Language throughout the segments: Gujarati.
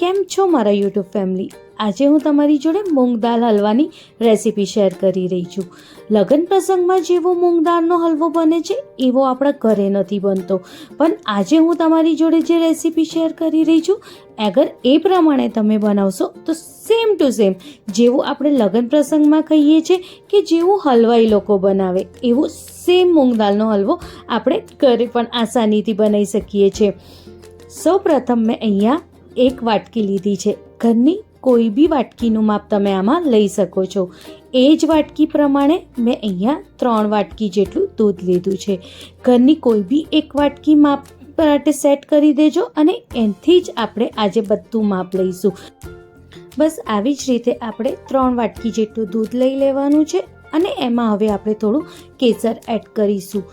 કેમ છો મારા યુટ્યુબ ફેમિલી આજે હું તમારી જોડે મૂંગ દાલ હલવાની રેસીપી શેર કરી રહી છું. લગ્ન પ્રસંગમાં જેવો મૂંગ દાળનો હલવો બને છે, એવો આપણા ઘરે નથી બનતો. પણ આજે હું તમારી જોડે જે રેસીપી શેર કરી રહી છું, અગર એ પ્રમાણે તમે બનાવશો, તો સેમ ટુ સેમ જેવું આપણે લગ્ન પ્રસંગમાં કહીએ છીએ કે જેવું હલવાઈ લોકો બનાવે, એવું સેમ મૂંગ દાળનો હલવો આપણે ઘરે પણ આસાનીથી બનાવી શકીએ છીએ. સૌ પ્રથમ મેં અહીંયા એક વાટકી લીધી છે. ઘરની કોઈ બી વાટકીનું માપ તમે આમાં લઈ શકો છો. એ જ વાટકી પ્રમાણે મેં અહીંયા ત્રણ વાટકી જેટલું દૂધ લીધું છે. ઘરની કોઈ બી એક વાટકી માપ માટે સેટ કરી દેજો અને એનાથી જ આપણે આજે બધું માપ લઈશું. બસ આવી જ રીતે આપણે ત્રણ વાટકી જેટલું દૂધ લઈ લેવાનું છે અને એમાં હવે આપણે થોડું કેસર એડ કરીશું.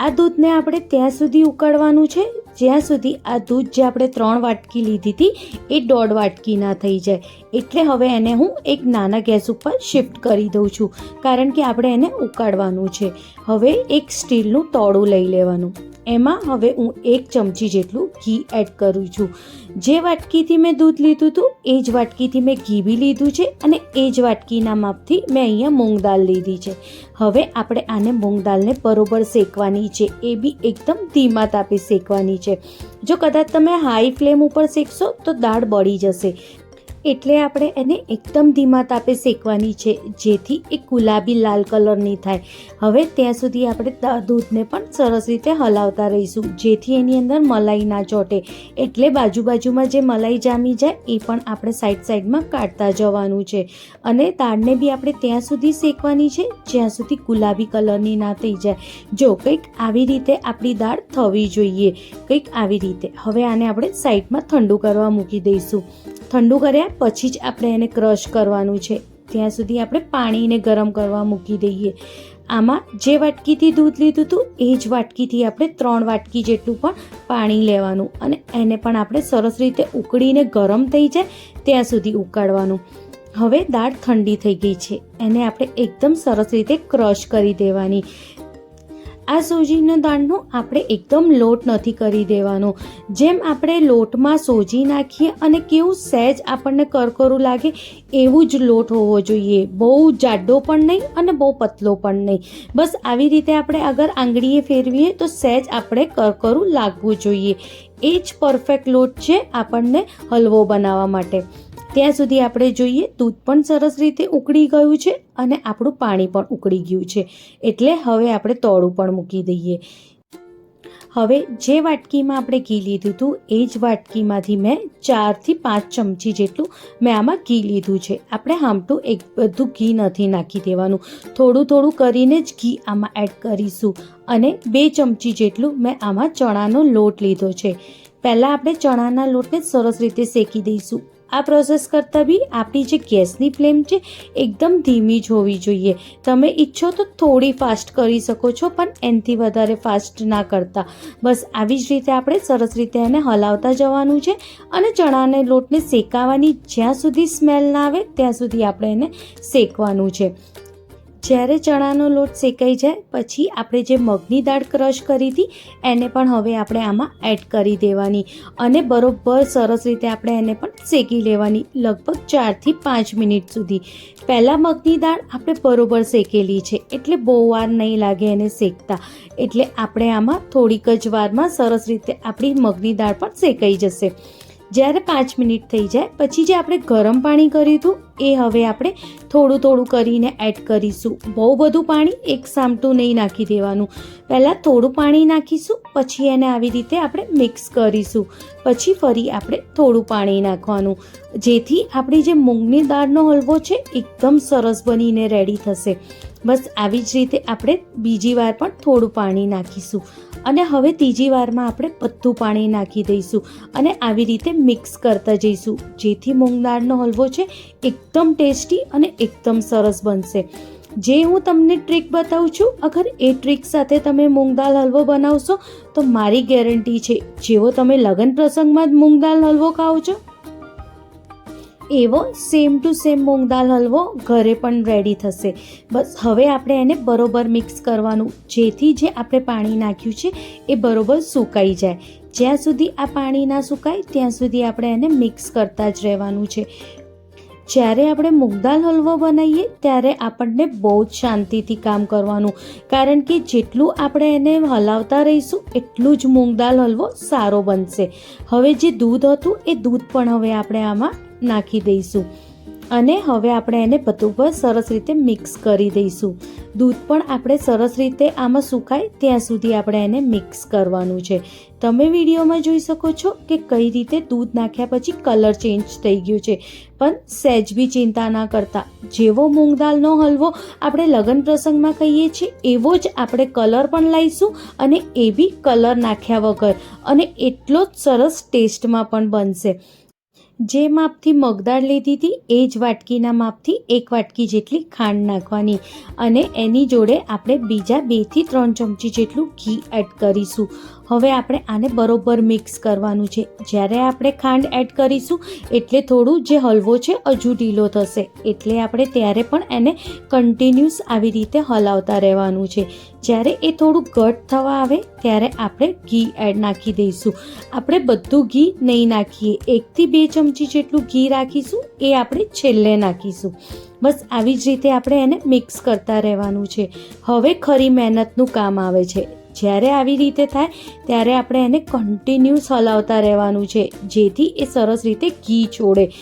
આ દૂધને આપણે ત્યાં સુધી ઉકાળવાનું છે. જ્યાં સુધી આ દૂધ જે આપણે ત્રણ વાટકી લીધી હતી, એ દોઢ વાટકી ના થઈ જાય. એટલે હવે એને હું એક નાના ગેસ ઉપર શિફ્ટ કરી દઉં છું. કારણ કે આપણે એને ઉકાળવાનું છે. હવે એક સ્ટીલનું તોડું લઈ લેવાનું. એમાં હવે હું એક ચમચી જેટલું ઘી એડ કરું છું. જે વાટકીથી મેં દૂધ લીધું હતું, એ જ વાટકીથી મેં ઘી બી લીધું છે અને એ જ વાટકીના માપથી મેં અહીંયા મૂંગ દાળ લીધી છે. હવે આપણે આને મૂંગ દાળને બરોબર શેકવાની છે. એ બી એકદમ ધીમા તાપે શેકવાની છે. જો કદાચ તમે હાઈ ફ્લેમ ઉપર શેકશો તો દાળ બળી જશે. એટલે આપણે એને એકદમ ધીમા તાપે શેકવાની છે, જેથી એ ગુલાબી લાલ કલરની થાય. હવે ત્યાં સુધી આપણે દૂધને પણ સરસ રીતે હલાવતા રહીશું, જેથી એની અંદર મલાઈ ના ચોટે. એટલે બાજુ બાજુમાં જે મલાઈ જામી જાય, એ પણ આપણે સાઈડ સાઈડમાં કાઢતા જવાનું છે. અને દાળને બી આપણે ત્યાં સુધી શેકવાની છે, જ્યાં સુધી ગુલાબી કલરની ના થઈ જાય. જો કંઈક આવી રીતે આપણી દાળ થવી જોઈએ, કંઈક આવી રીતે. હવે આને આપણે સાઈડમાં ઠંડુ કરવા મૂકી દઈશું. ઠંડુ કર્યા, પછી જ આપણે એને ક્રશ કરવાનું છે. ત્યાં સુધી આપણે પાણીને ગરમ કરવા મૂકી દઈએ. આમાં જે વાટકીથી દૂધ લીધું હતું, એ જ વાટકીથી આપણે ત્રણ વાટકી જેટલું પણ પાણી લેવાનું અને એને પણ આપણે સરસ રીતે ઉકળીને ગરમ થઈ જાય ત્યાં સુધી ઉકાળવાનું. હવે દાળ ઠંડી થઈ ગઈ છે. એને આપણે એકદમ સરસ રીતે ક્રશ કરી દેવાની. આ સોજીનો દાળનો આપણે એકદમ લોટ નથી કરી દેવાનો. જેમ આપણે લોટમાં સોજી નાખીએ અને કેવું સહેજ આપણને કરકરું લાગે, એવું જ લોટ હોવો જોઈએ. બહુ જાડો પણ નહીં અને બહુ પતલો પણ નહીં. બસ આવી રીતે આપણે અગર આંગળીએ ફેરવીએ તો સહેજ આપણે કરકરું લાગવું જોઈએ. એ જ પરફેક્ટ લોટ છે આપણને હલવો બનાવવા માટે. ત્યાં સુધી આપણે જોઈએ, દૂધ પણ સરસ રીતે ઉકળી ગયું છે અને આપણું પાણી પણ ઉકળી ગયું છે. એટલે હવે આપણે તોડું પણ મૂકી દઈએ. હવે જે વાટકીમાં આપણે ઘી લીધું હતું, એ જ વાટકીમાંથી મેં ચારથી પાંચ ચમચી જેટલું મેં આમાં ઘી લીધું છે. આપણે હામટું એક બધું ઘી નથી નાખી દેવાનું. થોડું થોડું કરીને જ ઘી આમાં એડ કરીશું અને બે ચમચી જેટલું મેં આમાં ચણાનો લોટ લીધો છે. પહેલાં આપણે ચણાના લોટને સરસ રીતે શેકી દઈશું. આ પ્રોસેસ કરતાં બી આપણી જે ગેસની ફ્લેમ છે, એકદમ ધીમી જ હોવી જોઈએ. તમે ઈચ્છો તો થોડી ફાસ્ટ કરી શકો છો, પણ એનાથી વધારે ફાસ્ટ ના કરતા. બસ આવી જ રીતે આપણે સરસ રીતે એને હલાવતા જવાનું છે અને ચણાને લોટને શેકાવાની જ્યાં સુધી સ્મેલ ના આવે, ત્યાં સુધી આપણે એને શેકવાનું છે. જ્યારે ચણાનો લોટ શેકાઈ જાય, પછી આપણે જે મગની દાળ ક્રશ કરી હતી, એને પણ હવે આપણે આમાં એડ કરી દેવાની. અને બરોબર સરસ રીતે આપણે એને પણ શેકી લેવાની, લગભગ ચારથી પાંચ મિનિટ સુધી. પહેલાં મગની દાળ આપણે બરોબર શેકેલી છે, એટલે બહુ વાર નહીં લાગે એને શેકતા. એટલે આપણે આમાં થોડીક જ વારમાં સરસ રીતે આપણી મગની દાળ પણ શેકાઈ જશે. જ્યારે પાંચ મિનિટ થઈ જાય, પછી જે આપણે ગરમ પાણી કર્યું હતું, એ હવે આપણે થોડું થોડું કરીને એડ કરીશું. બહુ બધું પાણી એક સામટું નહીં નાખી દેવાનું. પહેલાં થોડું પાણી નાખીશું, પછી એને આવી રીતે આપણે મિક્સ કરીશું. પછી ફરી આપણે થોડું પાણી નાખવાનું. જેથી આપણી જે મૂંગની દાળનો હલવો છે, એકદમ સરસ બનીને રેડી થશે. બસ આવી જ રીતે આપણે બીજી વાર પણ થોડું પાણી નાખીશું. અને હવે ત્રીજી વારમાં આપણે બધું પાણી નાખી દઈશું અને આવી રીતે મિક્સ કરતા જઈશું. જેથી મૂંગ દાળનો હલવો છે, એકદમ ટેસ્ટી અને એકદમ સરસ બનશે. જે હું તમને ટ્રીક બતાવું છું, અગર એ ટ્રીક સાથે તમે મૂંગ દાલ હલવો બનાવશો, તો મારી ગેરંટી છે. જેવો તમે લગ્ન પ્રસંગમાં જ મૂંગ દાલ હલવો ખાઓ છો. એવો સેમ ટુ સેમ મૂંગ દાલ હલવો, ઘરે પણ રેડી થશે. બસ હવે આપણે એને બરોબર મિક્સ કરવાનું. જેથી જે આપણે પાણી નાખ્યું છે, એ બરોબર સુકાઈ જાય. જ્યાં સુધી આ પાણી ના સુકાય, ત્યાં સુધી આપણે એને મિક્સ કરતા જ રહેવાનું છે. જ્યારે આપણે મૂગદાલ હલવો બનાવીએ, ત્યારે આપણને બહુ જ શાંતિથી કામ કરવાનું. કારણ કે જેટલું આપણે એને હલાવતા રહીશું, એટલું જ મૂંગદાલ હલવો સારો બનશે. હવે જે દૂધ હતું, એ દૂધ પણ હવે આપણે આમાં નાખી દઈશું. અને હવે આપણે એને બધું પર સરસ રીતે મિક્સ કરી દઈશું. દૂધ પણ આપણે સરસ રીતે આમાં સુકાય ત્યાં સુધી આપણે એને મિક્સ કરવાનું છે. તમે વિડીયોમાં જોઈ શકો છો કે કઈ રીતે દૂધ નાખ્યા પછી કલર ચેન્જ થઈ ગયું છે. પણ સહેજ બી ચિંતા ના કરતા. જેવો મૂંગ દાલનો હલવો આપણે લગ્ન પ્રસંગમાં કહીએ છીએ, એવો જ આપણે કલર પણ લાવીશું અને એ બી કલર નાખ્યા વગર. અને એટલો જ સરસ ટેસ્ટમાં પણ બનશે. જે માપથી મગદાળ લીધી હતી, એ જ વાટકીના માપથી એક વાટકી જેટલી ખાંડ નાખવાની. અને એની જોડે આપણે બીજા બેથી ત્રણ ચમચી જેટલું ઘી એડ કરીશું. હવે આપણે આને બરોબર મિક્સ કરવાનું છે. જ્યારે આપણે ખાંડ એડ કરીશું, એટલે થોડું જે હલવો છે, હજુ ઢીલો થશે. એટલે આપણે ત્યારે પણ એને કન્ટિન્યુઅસ આવી રીતે હલાવતા રહેવાનું છે. જ્યારે એ થોડું ઘટ થવા આવે, ત્યારે આપણે ઘી એડ નાખી દઈશું. આપણે બધું ઘી નહીં નાખીએ. એકથી બે ચમચી જેટલું ઘી રાખીશું, એ આપણે છેલ્લે નાખીશું. બસ આવી જ રીતે આપણે એને મિક્સ કરતા રહેવાનું છે. હવે ખરી મહેનતનું કામ આવે છે. જ્યારે આવી રીતે થાય, ત્યારે આપણે એને કન્ટિન્યુઅસ હલાવતા રહેવાનું છે, જેથી એ સરસ રીતે ઘી છોડે.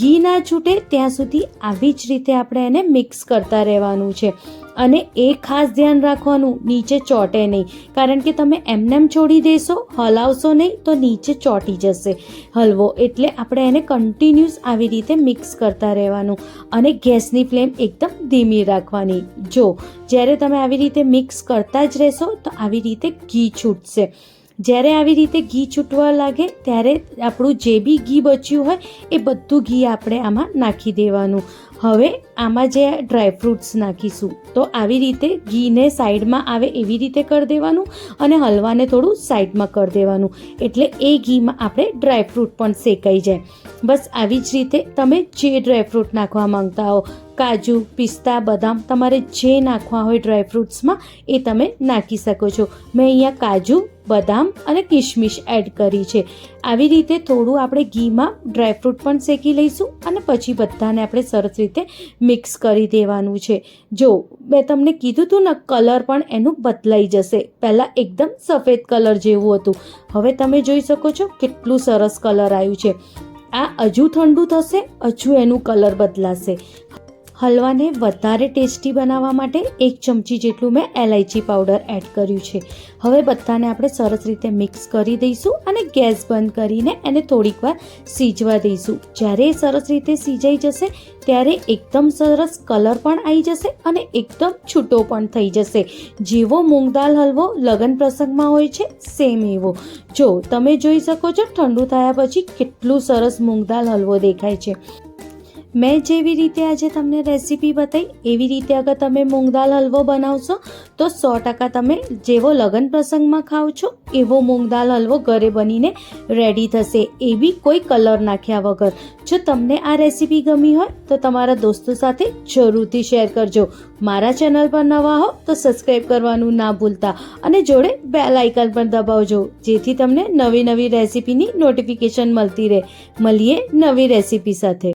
ઘી ના છૂટે ત્યાં સુધી આવી જ રીતે આપણે એને મિક્સ કરતા રહેવાનું છે. અને એ ખાસ ધ્યાન રાખવાનું, નીચે ચોટે નહીં. કારણ કે તમે એમનેમ છોડી દેશો, હલાવશો નહીં, તો નીચે ચોંટી જશે. હલવો એટલે આપણે એને કન્ટિન્યુઅસ આવી રીતે મિક્સ કરતા રહેવાનું. અને ગેસની ફ્લેમ એકદમ ધીમી રાખવાની. જો, જ્યારે તમે આવી રીતે મિક્સ કરતા જ રહેશો, તો આવી રીતે ઘી છૂટશે. જ્યારે આવી રીતે ઘી છૂટવા લાગે ત્યારે આપણું જે બી ઘી બચ્યું હોય એ બધું ઘી આપણે આમાં નાખી દેવાનું. હવે આમાં જે ડ્રાયફ્રૂટ્સ નાખીશું, તો આવી રીતે ઘીને સાઈડમાં આવે એવી રીતે કરી દેવાનું અને હલવાને થોડું સાઈડમાં કરી દેવાનું. એટલે એ ઘીમાં આપણે ડ્રાયફ્રૂટ પણ શેકાઈ જાય. બસ આવી જ રીતે તમે જે ડ્રાયફ્રૂટ નાખવા માંગતા હો, કાજુ, પિસ્તા, બદામ, તમારે જે નાખવા હોય ડ્રાયફ્રૂટ્સમાં એ તમે નાખી શકો છો. મેં અહીંયા કાજુ, બદામ અને કિશમિશ એડ કરી છે. આવી રીતે થોડું આપણે ઘીમાં ડ્રાયફ્રૂટ પણ શેકી લઈશું અને પછી બધાને આપણે સરસ રીતે મિક્સ કરી દેવાનું છે. જો, મેં તમને કીધું હતું ને કલર પણ એનું બદલાઈ જશે. પહેલાં એકદમ સફેદ કલર જેવું હતું. હવે તમે જોઈ શકો છો કેટલું સરસ કલર આવ્યું છે. આ હજુ ઠંડુ થશે હજુ એનું કલર બદલાશે. હલવાને વધારે ટેસ્ટી બનાવવા માટે એક ચમચી જેટલું મેં એલાયચી પાવડર એડ કર્યું છે. હવે બધાને આપણે સરસ રીતે મિક્સ કરી દઈશું અને ગેસ બંધ કરીને એને થોડીક વાર સીજવા દઈશું. જ્યારે એ સરસ રીતે સીજાઈ જશે, ત્યારે એકદમ સરસ કલર પણ આવી જશે અને એકદમ છૂટો પણ થઈ જશે. જેવો મૂંગ દાલ હલવો, લગ્ન પ્રસંગમાં હોય છે સેમ એવો. જો તમે જોઈ શકો છો, ઠંડુ થયા પછી કેટલું સરસ મૂંગ દાલ હલવો દેખાય છે. મેં જેવી રીતે આજે તમને રેસીપી બતાવી એવી રીતે અગર તમે મૂંગ દાલ હલવો બનાવશો, તો સો ટકા તમે જેવો લગ્ન પ્રસંગમાં ખાઓ છો, એવો મૂંગ દાલ હલવો ઘરે બનીને રેડી થશે. એ બી કોઈ કલર નાખ્યા વગર. જો તમને આ રેસીપી ગમી હોય, તો તમારા દોસ્તો સાથે જરૂરથી શેર કરજો. મારા ચેનલ પર નવા હો, તો સબસ્ક્રાઈબ કરવાનું ના ભૂલતા. અને જોડે બેલ આઇકન પણ દબાવજો, જેથી તમને નવી નવી રેસીપીની નોટિફિકેશન મળતી રહે. મળીએ નવી રેસીપી સાથે.